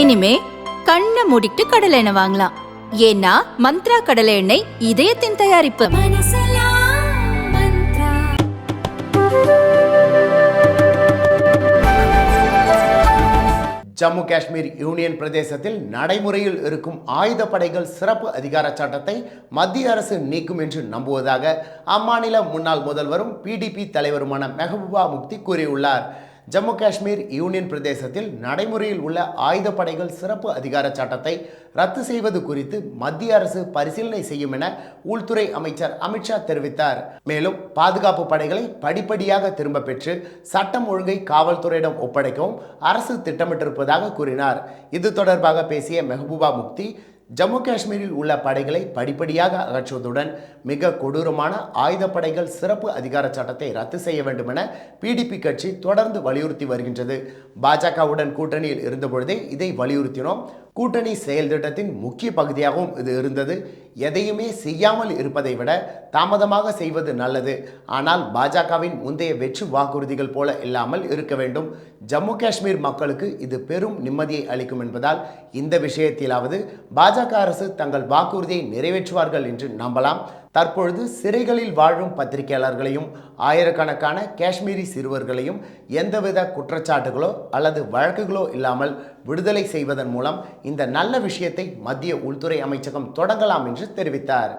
இனிமே கண்ணை மூடிட்டு கடலை எண்ணெய் வாங்கலாம். ஏன்னா மந்த்ரா கடலை எண்ணெய் இதயத்தின் தயாரிப்பு. ஜம்மு காஷ்மீர் யூனியன் பிரதேசத்தில் நடைமுறையில் இருக்கும் ஆயுதப்படைகள் சிறப்பு அதிகார சட்டத்தை மத்திய அரசு நீக்கும் என்று நம்புவதாக அம்மாநில முன்னாள் முதல்வரும் பிடிபி தலைவருமான மெஹபூபா முக்தி கூறியுள்ளார். ஜம்மு காஷ்மீர் யூனியன் பிரதேசத்தில் நடைமுறையில் உள்ள ஆயுதப்படைகள் சிறப்பு அதிகார சட்டத்தை ரத்து செய்வது குறித்து மத்திய அரசு பரிசீலனை செய்யும் என உள்துறை அமைச்சர் அமித்ஷா தெரிவித்தார். மேலும் பாதுகாப்பு படைகளை படிப்படியாக திரும்ப பெற்று சட்டம் ஒழுங்கை காவல்துறையிடம் ஒப்படைக்கவும் அரசு திட்டமிட்டிருப்பதாக கூறினார். இது தொடர்பாக பேசிய மெஹபூபா முக்தி ஜம்மு காஷ்மீரில் உள்ள படைகளை படிப்படியாக அகற்றுவதுடன் மிக கொடூரமான ஆயுதப்படைகள் சிறப்பு அதிகார சட்டத்தை ரத்து செய்ய வேண்டும் என பிடிபி கட்சி தொடர்ந்து வலியுறுத்தி வருகின்றது. பாஜகவுடன் கூட்டணியில் இருந்தபொழுதே இதை வலியுறுத்தினோம். கூட்டணி செயல் திட்டத்தின் முக்கிய பகுதியாகவும் இது இருந்தது. எதையுமே செய்யாமல் இருப்பதை விட தாமதமாக செய்வது நல்லது. ஆனால் பாஜகவின் முந்தைய வெற்றி வாக்குறுதிகள் போல இல்லாமல் இருக்க வேண்டும். ஜம்மு காஷ்மீர் மக்களுக்கு இது பெரும் நிம்மதியை அளிக்கும் என்பதால் இந்த விஷயத்திலாவது பாஜக அரசு தங்கள் வாக்குறுதியை நிறைவேற்றுவார்கள் என்று நம்பலாம். தற்பொழுது சிறைகளில் வாழும் பத்திரிகையாளர்களையும் ஆயிரக்கணக்கான காஷ்மீரி சிறுவர்களையும் எந்தவித குற்றச்சாட்டுகளோ அல்லது வழக்குகளோ இல்லாமல் விடுதலை செய்வதன் மூலம் இந்த நல்ல விஷயத்தை மத்திய உள்துறை அமைச்சகம் தொடங்கலாம் என்று தெரிவித்தார்.